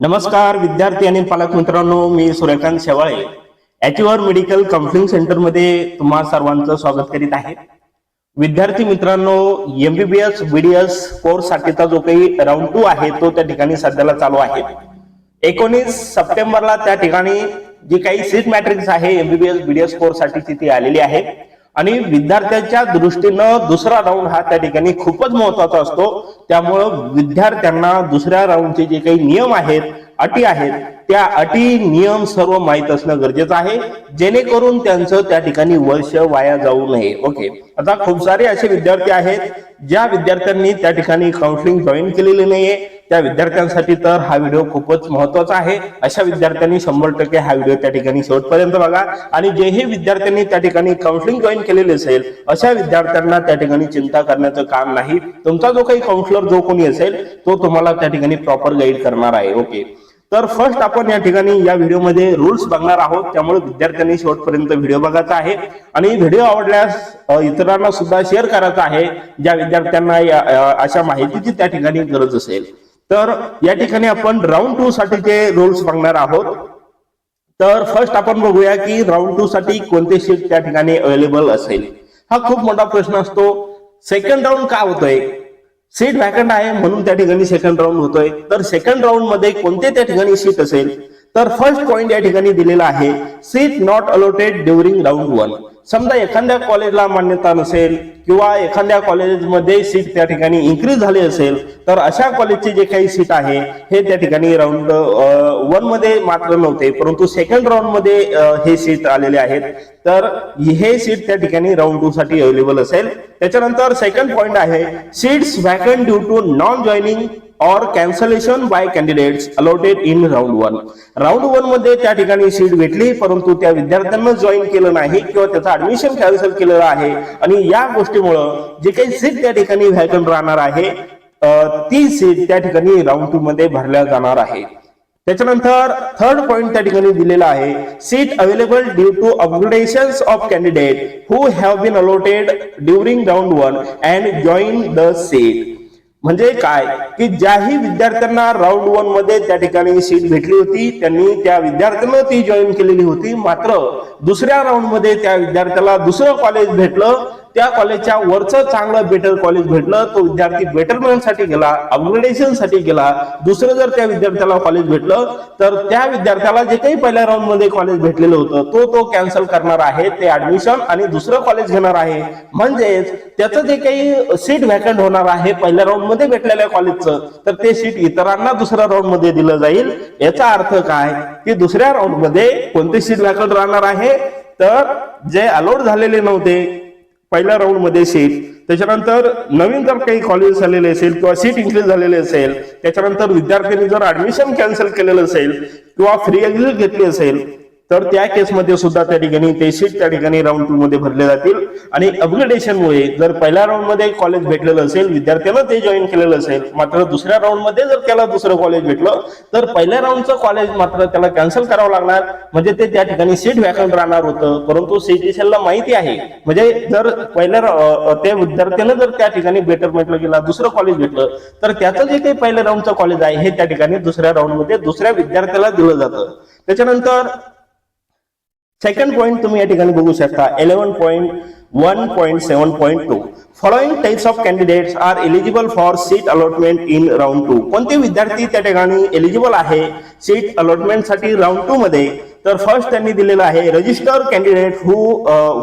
नमस्कार विद्यार्थी आणि पालक मित्रांनो मी सूर्यकांत शेवाळे. ॲच्युअर मेडिकल काउन्सिलिंग सेंटरमध्ये तुम्हा सर्वांचं स्वागत करीत आहे. विद्यार्थी मित्रांनो एमबीबीएस बीडीएस कोर्स साठीचा जो काही राऊंड टू आहे तो त्या ठिकाणी सध्याला चालू आहे. एकोणीस सप्टेंबरला त्या ठिकाणी जी काही सीट मॅट्रिक्स आहे एमबीबीएस बीडीएस कोर्स साठीची ती आलेली आहे. आणि विद्यार्थ्यांच्या दृष्टीनं दुसरा राऊंड हा त्या ठिकाणी खूपच महत्त्वाचा असतो. त्यामुळं विद्यार्थ्यांना दुसऱ्या राऊंडचे जे काही नियम आहेत अटी आहेत त्या अटी नियम सर्व माहीत असणं गरजेचं आहे. जेणेकरून त्यांचं त्या ठिकाणी वर्ष वाया जाऊ नये. ओके. आता खूप सारे असे विद्यार्थी आहेत ज्या विद्यार्थ्यांनी त्या ठिकाणी काउन्सिलिंग जॉईन केलेली नाहीये. त्या विद्यार्थ्यांसाठी तर हा व्हिडिओ खूपच महत्त्वाचा आहे. अशा विद्यार्थ्यांनी शंभर टक्के हा व्हिडिओ त्या ठिकाणी शेवटपर्यंत बघा. आणि जेही विद्यार्थ्यांनी त्या ठिकाणी काउन्सिलिंग जॉईन केलेले असेल अशा विद्यार्थ्यांना त्या ठिकाणी चिंता करण्याचं काम नाही. तुमचा जो काही काउन्सिलर जो कोणी असेल तो तुम्हाला त्या ठिकाणी प्रॉपर गाईड करणार आहे. ओके. तर फर्स्ट आपण या ठिकाणी या व्हिडिओमध्ये रूल्स बघणार आहोत. त्यामुळे विद्यार्थ्यांनी शेवटपर्यंत व्हिडिओ बघायचा आहे. आणि व्हिडिओ आवडल्यास इतरांना सुद्धा शेअर करायचा आहे. ज्या विद्यार्थ्यांना अशा माहितीची त्या ठिकाणी गरज असेल. तर या ठिकाणी आपण राऊंड टू साठीचे रूल्स बघणार आहोत तर फर्स्ट आपण बघूया की राऊंड टू साठी कोणते शीट त्या ठिकाणी अवेलेबल असेल. हा खूप मोठा प्रश्न असतो. सेकंड राऊंड का होतोय? सीट व्हॅकंट आहे म्हणून त्या ठिकाणी सेकंड राऊंड होतोय. तर सेकंड राऊंडमध्ये कोणते त्या ठिकाणी सीट असेल? तर फर्स्ट पॉइंट या ठिकाणी दिलेला आहे seat not allotted during round one समजा एखाद्या कॉलेजला मान्यता नसेल किंवा एखाद्या कॉलेजमध्ये सीट त्या ठिकाणी इन्क्रीज झाली असेल तर अशा कॉलेजचे जे काही सीट आहे हे त्या ठिकाणी राऊंड वनमध्ये मात्र नव्हते. परंतु सेकंड राऊंडमध्ये हे सीट आलेले आहेत. तर हे सीट त्या ठिकाणी राऊंड टू साठी अवेलेबल असेल. त्याच्यानंतर सेकंड पॉइंट आहे seats vacant due to non joining or cancellation by candidates allotted in round one round वनमध्ये त्या ठिकाणी सीट भेटली परंतु त्या विद्यार्थ्यांना जॉईन केलं नाही किंवा त्याचं ऍडमिशन कॅन्सल केलेलं आहे. आणि या गोष्टीमुळं जे काही सीट त्या ठिकाणी व्हॅकंट राहणार आहे ती सीट त्या ठिकाणी राऊंड टू मध्ये भरल्या जाणार आहे. त्याच्यानंतर थर्ड पॉइंट त्या ठिकाणी दिलेला आहे seat available due to upgradation of candidate who have been allotted during round one and join the seat म्हणजे काय? की ज्याही विद्यार्थ्यांना राऊंड वनमध्ये त्या ठिकाणी सीट भेटली होती त्यांनी त्या विद्यार्थ्यांना ती जॉईन केलेली होती. मात्र दुसऱ्या राऊंडमध्ये त्या विद्यार्थ्याला दुसरं कॉलेज भेटलं. त्या कॉलेजच्या वरचं चांगलं बेटर कॉलेज भेटलं तो विद्यार्थी बेटरमेंटसाठी गेला अपग्रेडेशनसाठी गेला. दुसरं जर त्या विद्यार्थ्याला कॉलेज भेटलं तर त्या विद्यार्थ्याला जे काही पहिल्या राऊंडमध्ये कॉलेज भेटलेलं होतं तो तो कॅन्सल करणार आहे ते ऍडमिशन आणि दुसरं कॉलेज घेणार आहे. म्हणजेच त्याचं जे काही सीट व्हॅकंट होणार आहे पहिल्या राऊंडमध्ये भेटलेल्या कॉलेजचं तर ते सीट इतरांना दुसऱ्या राऊंडमध्ये दिलं जाईल. याचा अर्थ काय? की दुसऱ्या राऊंडमध्ये कोणती सीट व्हॅकंट राहणार आहे? तर जे अलोड झालेले नव्हते पहिल्या राऊंडमध्ये सीट त्याच्यानंतर नवीन जर काही कॉलेज झालेले असेल किंवा सीट इन्क्रीज झालेले असेल त्याच्यानंतर विद्यार्थ्यांनी जर ऍडमिशन कॅन्सल केलेलं असेल किंवा फ्री एक्झिट घेतली असेल तर त्या केसमध्ये सुद्धा त्या ठिकाणी ते सीट त्या ठिकाणी राऊंड टू मध्ये भरले जातील. आणि अपग्रेडेशन मुळे जर पहिल्या राऊंडमध्ये कॉलेज भेटलेलं असेल विद्यार्थ्यानं ते जॉईन केलेलं असेल मात्र दुसऱ्या राऊंडमध्ये जर त्याला दुसरं कॉलेज भेटलं तर पहिल्या राऊंडचं कॉलेज मात्र त्याला कॅन्सल करावं लागणार. म्हणजे ते त्या ठिकाणी सीट व्हॅकंट राहणार होतं. परंतु सीटीसीएलला माहिती आहे. म्हणजे जर पहिल्या त्या विद्यार्थ्यानं जर त्या ठिकाणी बेटर म्हटलं गेला दुसरं कॉलेज भेटलं तर त्याचं जे काही पहिल्या राऊंडचं कॉलेज आहे हे त्या ठिकाणी दुसऱ्या राऊंडमध्ये दुसऱ्या विद्यार्थ्याला दिलं जातं. त्याच्यानंतर सेकंड पॉइंट तुम्ही या ठिकाणी बघू शकता. Eleven point one point seven point two following types of candidates are eligible for seat allotment in round two कोणते विद्यार्थी त्या ठिकाणी एलिजिबल आहे? सीट अलॉटमेंटसाठी राऊंड टू मध्ये. तर फर्स्ट त्यांनी दिलेलं आहे register candidate who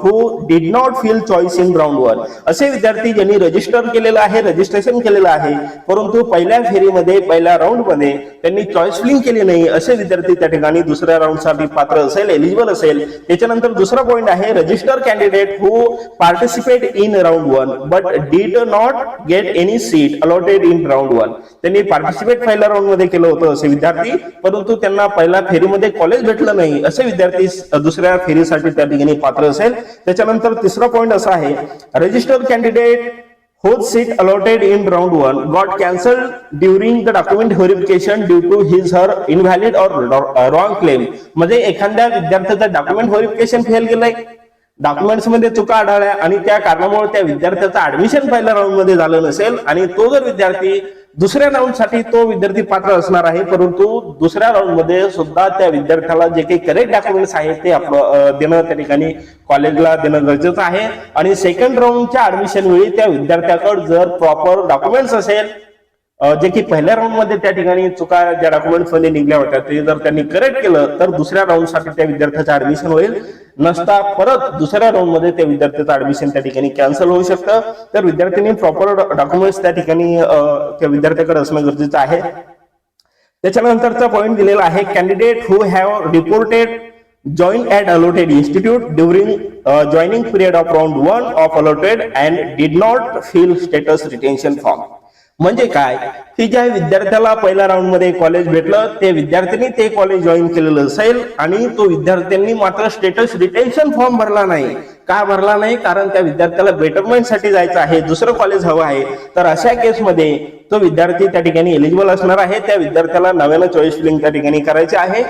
who did not fill choice in round one असे विद्यार्थी ज्यांनी रजिस्टर केलेलं आहे रजिस्ट्रेशन केलेलं आहे परंतु पहिल्या फेरीमध्ये पहिल्या राऊंडमध्ये त्यांनी चॉईस फिलिंग केली नाही असे विद्यार्थी त्या ठिकाणी दुसऱ्या राऊंडसाठी पात्र असेल एलिजिबल असेल. त्याच्यानंतर दुसरा पॉईंट आहे register candidate who participate in round one but did not get any seat allotted in round one त्यांनी पार्टिसिपेट पहिल्या राऊंडमध्ये केलं होतं असे विद्यार्थी परंतु त्यांना पहिल्या फेरीमध्ये कॉलेज भेटलं नाही असे विद्यार्थी दुसऱ्या फेरीसाठी त्या ठिकाणी पात्र असेल. त्याच्यानंतर तिसरा पॉईंट असा आहे register candidate whose seat allotted in round one got cancelled during the document verification due to his her invalid or wrong claim. म्हणजे एखाद्या विद्यार्थ्याचं डॉक्युमेंट व्हेरिफिकेशन फेल गेलंय डॉक्युमेंट्समध्ये चुका आढळल्या आणि त्या कारणामुळे त्या विद्यार्थ्याचं ऍडमिशन पहिल्या राऊंडमध्ये झालं नसेल आणि तो जर विद्यार्थी दुसऱ्या राऊंडसाठी तो विद्यार्थी पात्र असणार आहे परंतु दुसऱ्या राऊंडमध्ये सुद्धा त्या विद्यार्थ्याला जे काही करेक्ट डॉक्युमेंट्स आहेत ते आपलं देणं त्या ठिकाणी कॉलेजला देणं गरजेचं आहे. आणि सेकंड राऊंडच्या ऍडमिशन वेळी त्या विद्यार्थ्याकडे जर प्रॉपर डॉक्युमेंट्स असेल जे की पहिल्या राऊंडमध्ये त्या ठिकाणी चुका ज्या डॉक्युमेंट्समध्ये निघल्या होत्या ते जर त्यांनी करेक्ट केलं तर दुसऱ्या राऊंडसाठी त्या विद्यार्थ्याचं ऍडमिशन होईल. नसता परत दुसऱ्या राऊंडमध्ये त्या विद्यार्थ्याचं ऍडमिशन त्या ठिकाणी कॅन्सल होऊ शकतं. तर विद्यार्थ्यांनी प्रॉपर डॉक्युमेंट्स त्या ठिकाणी त्या विद्यार्थ्याकडे असणं गरजेचं आहे. त्याच्यानंतरचा पॉईंट दिलेला आहे candidate who have reported join at allotted institute during joining period of round one of allotted and did not fill status retention form म्हणजे काय? की ज्या विद्यार्थ्याला पहिल्या राऊंडमध्ये कॉलेज भेटलं ते विद्यार्थ्यांनी ते कॉलेज जॉईन केलेलं असेल आणि तो विद्यार्थ्यांनी मात्र स्टेटस रिटेन्शन फॉर्म भरला नाही. का भरला नाही? कारण त्या विद्यार्थ्याला बेटरमेंटसाठी जायचं आहे दुसरं कॉलेज हवं आहे. तर अशा केसमध्ये तो विद्यार्थी त्या ठिकाणी एलिजिबल असणार आहे. त्या विद्यार्थ्याला नव्यानं चॉईस फिलिंग त्या ठिकाणी करायचे आहे.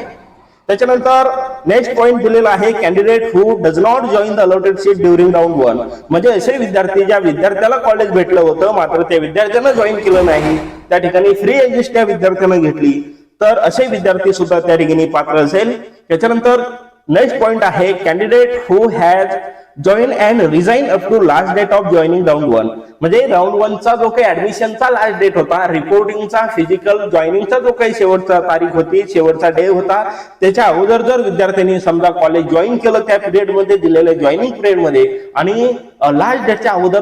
त्याच्यानंतर नेक्स्ट पॉईंट दिलेला आहे candidate who does not join the allotted seat during round one म्हणजे असे विद्यार्थी ज्या विद्यार्थ्याला कॉलेज भेटलं होतं मात्र त्या विद्यार्थ्यानं जॉईन केलं नाही त्या ठिकाणी फ्री एजिस्ट त्या विद्यार्थ्यानं घेतली. तर असे विद्यार्थी सुद्धा त्या ठिकाणी पात्र असेल. त्याच्यानंतर नेक्स्ट पॉईंट आहे candidate who has join and resign up to last date of joining round one म्हणजे राऊंड वनचा जो काही ऍडमिशनचा लास्ट डेट होता रिपोर्टिंगचा फिजिकल जॉईनिंगचा जो काही शेवटचा तारीख होती शेवटचा डे होता त्याच्या अगोदर जर विद्यार्थ्यांनी समजा कॉलेज जॉईन केलं त्या पिरियडमध्ये दिलेल्या जॉईनिंग पिरियडमध्ये आणि लास्ट डेटच्या अगोदर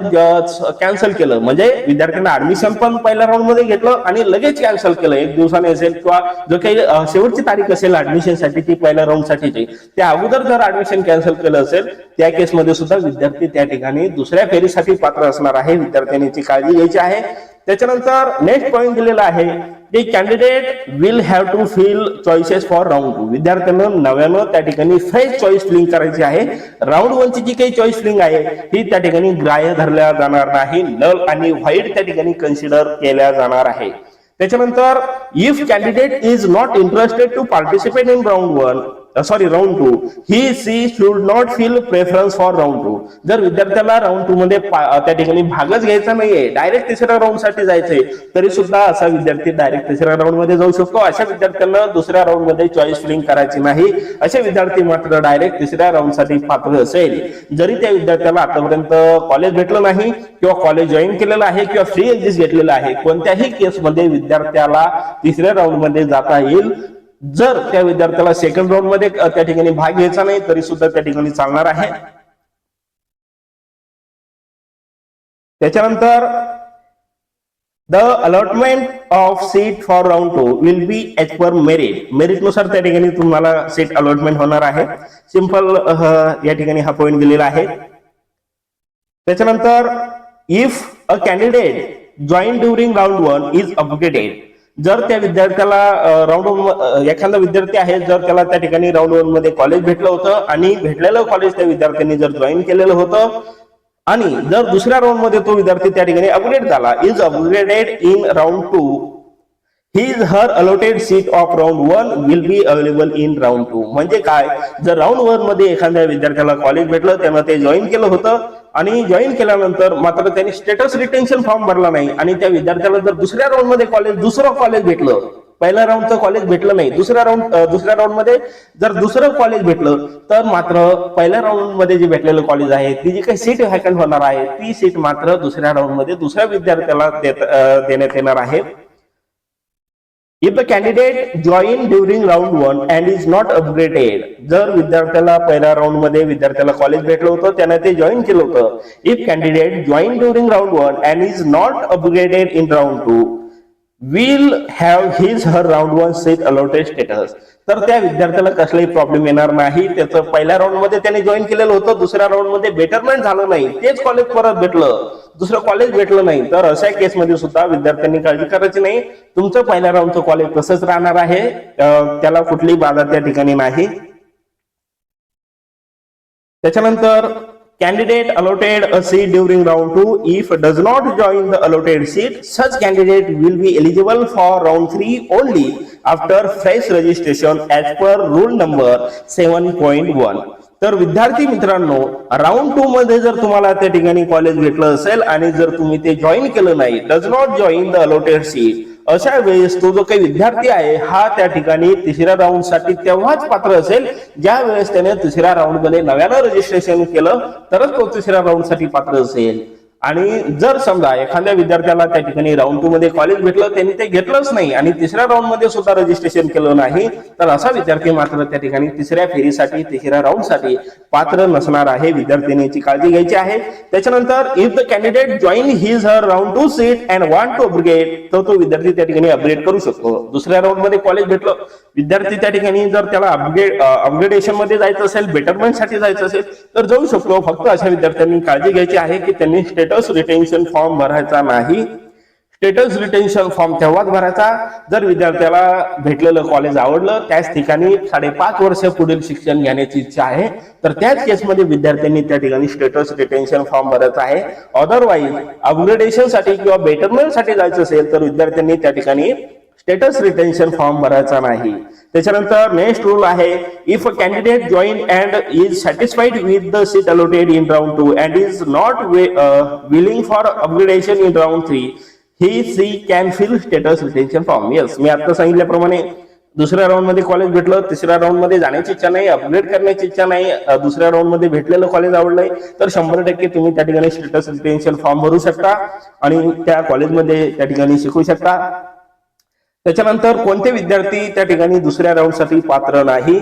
कॅन्सल केलं. म्हणजे विद्यार्थ्यांना ऍडमिशन पण पहिल्या राऊंडमध्ये घेतलं आणि लगेच कॅन्सल केलं. एक दिवसाने असेल किंवा जो काही शेवटची तारीख असेल ऍडमिशनसाठी ती पहिल्या राऊंड साठीची त्या अगोदर जर ऍडमिशन कॅन्सल केलं असेल त्या केसमध्ये सुद्धा विद्यार्थी त्या ठिकाणी दुसऱ्या फेरीसाठी पात्र असणार आहे. विद्यार्थ्यांनी काळजी घ्यायची आहे. त्याच्यानंतर नेक्स्ट पॉईंट दिलेला आहे. The candidate will have to fill choices for round two विद्यार्थ्यांना नव्यानं त्या ठिकाणी फ्रेश चॉईस फिलिंग करायची आहे. राऊंड वनची जी काही चॉईस फिलिंग आहे ही त्या ठिकाणी ग्राह्य धरल्या जाणार नाही. नल आणि व्हाईट त्या ठिकाणी कन्सिडर केल्या जाणार आहे. त्याच्यानंतर if candidate is not interested to participate in round one sorry round two he she should not fill preference for round two जर विद्यार्थ्याला राऊंड टू मध्ये uh, त्या ठिकाणी भागच घ्यायचा नाहीये डायरेक्ट तिसऱ्या राऊंडसाठी जायचंय तरी सुद्धा असा विद्यार्थी डायरेक्ट तिसऱ्या राऊंडमध्ये जाऊ शकतो. अशा विद्यार्थ्यांना दुसऱ्या राऊंडमध्ये चॉईस फिलिंग करायची नाही. असे विद्यार्थी मात्र डायरेक्ट तिसऱ्या राऊंडसाठी पात्र असेल. जरी त्या विद्यार्थ्याला आतापर्यंत कॉलेज भेटलं नाही किंवा कॉलेज जॉईन केलेलं आहे किंवा फ्री एक्झिस्ट घेतलेलं आहे कोणत्याही केसमध्ये विद्यार्थ्याला तिसऱ्या राऊंडमध्ये जाता येईल. जर त्या विद्यार्थ्याला सेकंड राऊंडमध्ये त्या ठिकाणी भाग घ्यायचा नाही तरी सुद्धा त्या ठिकाणी चालणार आहे. त्याच्यानंतर the allotment of seat for round two will be as per merit मेरिटनुसार त्या ठिकाणी तुम्हाला सीट अलॉटमेंट होणार आहे. सिंपल या ठिकाणी हा पॉईंट दिलेला आहे. त्याच्यानंतर if a candidate join during round one is upgraded जर त्या विद्यार्थ्याला राऊंड एखादा विद्यार्थी आहे जर त्याला त्या ठिकाणी राऊंड वनमध्ये कॉलेज भेटलं होतं आणि भेटलेलं कॉलेज त्या विद्यार्थ्यांनी जर जॉईन केलेलं होतं आणि जर दुसऱ्या राऊंडमध्ये तो विद्यार्थी त्या ठिकाणी अपग्रेड झाला is upgraded in round two his her allotted seat of round one will be available in round two म्हणजे काय? जर राऊंड वनमध्ये एखाद्या विद्यार्थ्याला कॉलेज भेटलं त्यानं ते जॉईन केलं होतं आणि जॉईन केल्यानंतर मात्र त्यांनी स्टेटस रिटेन्शन फॉर्म भरला नाही. आणि त्या विद्यार्थ्याला जर दुसऱ्या राऊंडमध्ये कॉलेज दुसरं कॉलेज भेटलं पहिल्या राऊंडचं कॉलेज भेटलं नाही दुसऱ्या राऊंड दुसऱ्या राऊंडमध्ये जर दुसरं कॉलेज भेटलं तर मात्र पहिल्या राऊंडमध्ये जे भेटलेलं कॉलेज आहे ती जी काही सीट व्हॅकंट होणार आहे ती सीट मात्र दुसऱ्या राऊंडमध्ये दुसऱ्या विद्यार्थ्याला देत- देण्यात येणार आहे. If a candidate join during round one and is not upgraded जर विद्यार्थ्याला पहिल्या राऊंडमध्ये विद्यार्थ्याला कॉलेज भेटलं होतं त्यानं ते जॉईन केलं होतं. If candidate join during round one and is not upgraded in round two will have his her round one seat allotted status तर त्या विद्यार्थ्याला कसलाही प्रॉब्लेम येणार नाही. त्याचं पहिल्या राऊंडमध्ये त्याने जॉईन केलेलं होतं. दुसऱ्या राऊंडमध्ये बेटरमेंट झालं नाही. तेच कॉलेज परत भेटलं. दुसरं कॉलेज भेटलं नाही. तर अशा केसमध्ये सुद्धा विद्यार्थ्यांनी काळजी करायची नाही. तुमचं पहिल्या राऊंडचं कॉलेज तसंच राहणार आहे. त्याला कुठलीही बाधा त्या ठिकाणी नाही. त्याच्यानंतर candidate allotted a seat during round 2 if does not join the allotted seat such candidate will be eligible for round 3 only after fresh registration as per rule number 7.1 तर विद्यार्थी मित्रांनो राऊंड टू मध्ये जर तुम्हाला त्या ठिकाणी कॉलेज भेटलं असेल आणि जर तुम्ही ते जॉईन केलं नाही does not join the allotted seat अशा वेळेस तो जो काही विद्यार्थी आहे हा त्या ठिकाणी तिसऱ्या राऊंडसाठी तेव्हाच पात्र असेल. ज्या वेळेस त्याने तिसऱ्या राऊंडमध्ये नव्यानं रजिस्ट्रेशन केलं तरच तो तिसऱ्या राऊंडसाठी पात्र असेल. आणि जर समजा एखाद्या विद्यार्थ्याला त्या ठिकाणी राऊंड टू मध्ये कॉलेज भेटलं त्यांनी ते घेतलंच नाही आणि तिसऱ्या राऊंडमध्ये सुद्धा रजिस्ट्रेशन केलं नाही तर असा विद्यार्थी मात्र त्या ठिकाणी तिसऱ्या फेरीसाठी तिसऱ्या राऊंडसाठी पात्र नसणार आहे. विद्यार्थ्यांनी याची काळजी घ्यायची आहे. त्याच्यानंतर if the candidate join his her round two seat and want to upgrade तर तो विद्यार्थी त्या ठिकाणी अपग्रेड करू शकतो. दुसऱ्या राऊंडमध्ये कॉलेज भेटलं विद्यार्थी त्या ठिकाणी जर त्याला अपग्रेड अपग्रेडेशनमध्ये जायचं असेल बेटरमेंटसाठी जायचं असेल तर जाऊ शकतो. फक्त अशा विद्यार्थ्यांनी काळजी घ्यायची आहे की त्यांनी स्टेट स्टेटस रिटेन्शन फॉर्म भरायचा नाही. स्टेटस रिटेन्शन फॉर्म तेव्हाच भरायचा? जर विद्यार्थ्याला भेटलेलं कॉलेज आवडलं त्याच ठिकाणी साडेपाच वर्ष पुढील शिक्षण घेण्याची इच्छा आहे तर त्याच केसमध्ये विद्यार्थ्यांनी त्या ठिकाणी स्टेटस रिटेन्शन फॉर्म भरायचा आहे. अदरवाईज अपग्रेडेशनसाठी किंवा बेटरमेंटसाठी जायचं असेल तर विद्यार्थ्यांनी त्या ठिकाणी स्टेटस रिटेन्शन फॉर्म भरायचा नाही. त्याच्यानंतर नेक्स्ट रूल आहे if a candidate join and is satisfied with the seat allotted in round two and is not willing for upgradation in round three he she can fill status retention form yes मी आता सांगितल्याप्रमाणे दुसऱ्या राऊंडमध्ये college भेटलं तिसऱ्या राऊंडमध्ये जाण्याची इच्छा नाही अपग्रेड करण्याची इच्छा नाही दुसऱ्या राऊंडमध्ये भेटलेलं कॉलेज आवडलंय तर शंभर टक्के तुम्ही त्या ठिकाणी स्टेटस रिटेन्शन फॉर्म भरू शकता आणि त्या कॉलेजमध्ये त्या ठिकाणी शिकू शकता. त्याच्यानंतर कोणते विद्यार्थी त्या ठिकाणी दुसऱ्या राऊंडसाठी पात्र नाही?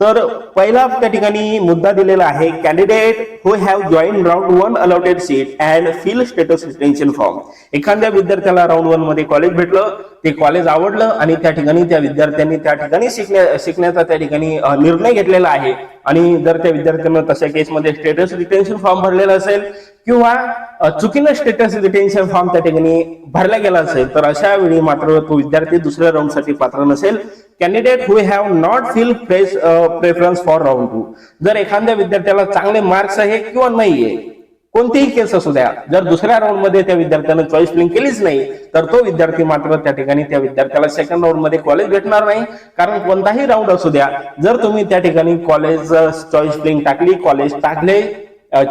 तर पहिला त्या ठिकाणी मुद्दा दिलेला आहे candidate who have join round one allotted seat and fill status retention form एखाद्या विद्यार्थ्याला राऊंड वनमध्ये कॉलेज भेटलं ते कॉलेज आवडलं आणि त्या ठिकाणी त्या विद्यार्थ्यांनी त्या ठिकाणी शिकण्या शिकण्याचा त्या ठिकाणी निर्णय घेतलेला आहे. आणि जर त्या विद्यार्थ्यांना तशा केसमध्ये स्टेटस रिटेन्शन फॉर्म भरलेला असेल किंवा चुकीनं स्टेटस रिटेन्शन फॉर्म त्या ठिकाणी भरला गेला असेल तर अशा वेळी मात्र तो विद्यार्थी दुसऱ्या राऊंडसाठी पात्र नसेल. Candidate who have not fill press preference for round two जर एखाद्या विद्यार्थ्याला चांगले मार्क्स आहे किंवा नाहीये कोणतीही केस असू द्या जर दुसऱ्या राऊंडमध्ये त्या विद्यार्थ्यानं चॉईस फिलिंग केलीच नाही तर तो विद्यार्थी मात्र त्या ठिकाणी त्या विद्यार्थ्याला सेकंड राऊंडमध्ये कॉलेज भेटणार नाही. कारण कोणताही राऊंड असू द्या जर तुम्ही त्या ठिकाणी कॉलेज चॉईस फिलिंग टाकली कॉलेज टाकले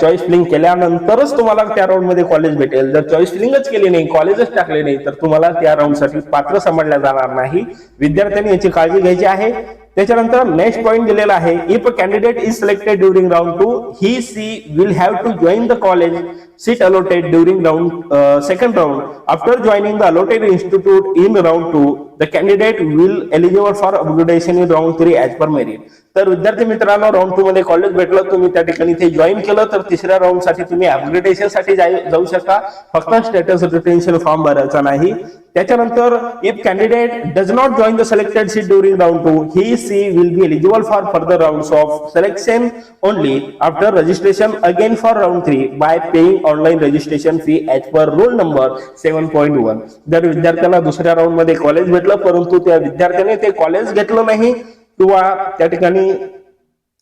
चॉईस फिलिंग केल्यानंतरच तुम्हाला त्या राऊंडमध्ये कॉलेज भेटेल. जर चॉईस फिलिंगच केली नाही कॉलेजच टाकले नाही तर तुम्हाला त्या राऊंडसाठी पात्र समजल्या जाणार नाही. विद्यार्थ्यांनी याची काळजी घ्यायची आहे. त्याच्यानंतर नेक्स्ट पॉईंट दिलेला आहे if candidate is selected during round two he she will have to join the college seat allotted during round second round after joining the allotted institute in round two 2 the candidate will eligible for upgradation in round 3 per merit तर विद्यार्थी मित्रांनो round two मध्ये college भेटलं तुम्ही त्या ठिकाणी ते join केलं तर तिसऱ्या राऊंडसाठी तुम्ही अपग्रेडेशनसाठी जाऊ शकता. फक्त स्टेटस रिटेन्शन फॉर्म भरायचा नाही. त्याच्यानंतर if candidate does not join the selected seat during round two he she will be eligible for further round of selection only after registration again for round three by paying online registration fee as per roll number seven point one जर विद्यार्थ्याला दुसऱ्या राऊंडमध्ये college भेटलं परंतु त्या विद्यार्थ्याने ते college घेतलं नाही किंवा त्या ठिकाणी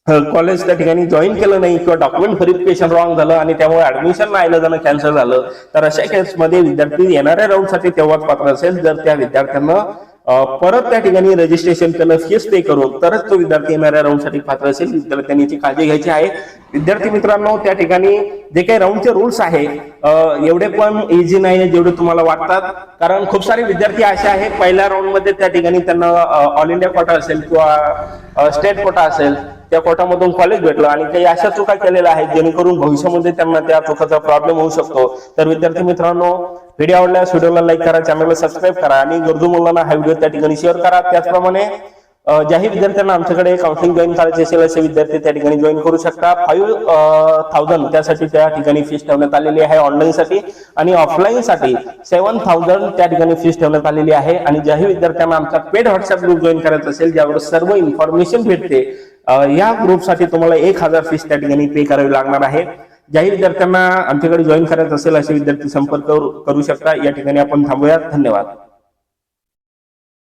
कॉलेज त्या ठिकाणी जॉईन केलं नाही किंवा डॉक्युमेंट व्हेरिफिकेशन रॉंग झालं आणि त्यामुळे ऍडमिशन नाही जाणं कॅन्सल झालं. तर अशा केसमध्ये विद्यार्थी येणाऱ्या राऊंडसाठी तेव्हाच पात्र असेल. जर त्या विद्यार्थ्यांना परत त्या ठिकाणी रजिस्ट्रेशन केलं फीस पे करून तरच तो विद्यार्थी येणाऱ्या राऊंडसाठी पात्र असेल. विद्यार्थ्यांची काळजी घ्यायची आहे. विद्यार्थी मित्रांनो त्या ठिकाणी जे काही राऊंडचे रूल्स आहे एवढे पण इझी नाही जेवढे तुम्हाला वाटतात. कारण खूप सारे विद्यार्थी असे आहेत पहिल्या राऊंडमध्ये त्या ठिकाणी त्यांना ऑल इंडिया कोटा असेल किंवा स्टेट कोटा असेल त्या कोटामधून कॉलेज भेटलं आणि काही अशा चुका केलेल्या आहेत जेणेकरून भविष्यामध्ये त्यांना त्या चुकाचा प्रॉब्लेम होऊ शकतो. तर विद्यार्थी मित्रांनो व्हिडिओ आवडल्यास व्हिडिओला लाईक करा चॅनलला सबस्क्राईब करा आणि गरजू मुलांना हा व्हिडिओ त्या ठिकाणी शेअर करा. त्याचप्रमाणे ज्याही विद्यार्थ्यांना आमच्याकडे काउन्सिलिंग जॉईन करायचे असेल असे विद्यार्थी त्या ठिकाणी जॉईन करू शकता. फाईव्ह थाउजंड त्यासाठी त्या ठिकाणी फीस ठेवण्यात आलेली आहे ऑनलाईन साठी आणि ऑफलाईन साठी सेव्हन थाउजंड त्या ठिकाणी फीस ठेवण्यात आलेली आहे. आणि ज्याही विद्यार्थ्यांना आमचा पेड व्हॉट्सअप ग्रुप जॉईन करायचा असेल ज्यावर सर्व इन्फॉर्मेशन भेटते या ग्रुपसाठी तुम्हाला एक हजार फीस त्या ठिकाणी पे करावी लागणार आहे. ज्याही विद्यार्थ्यांना आमच्याकडे जॉईन करायचं असेल असे विद्यार्थी संपर्क करू करू शकता. या ठिकाणी आपण थांबूयात. धन्यवाद.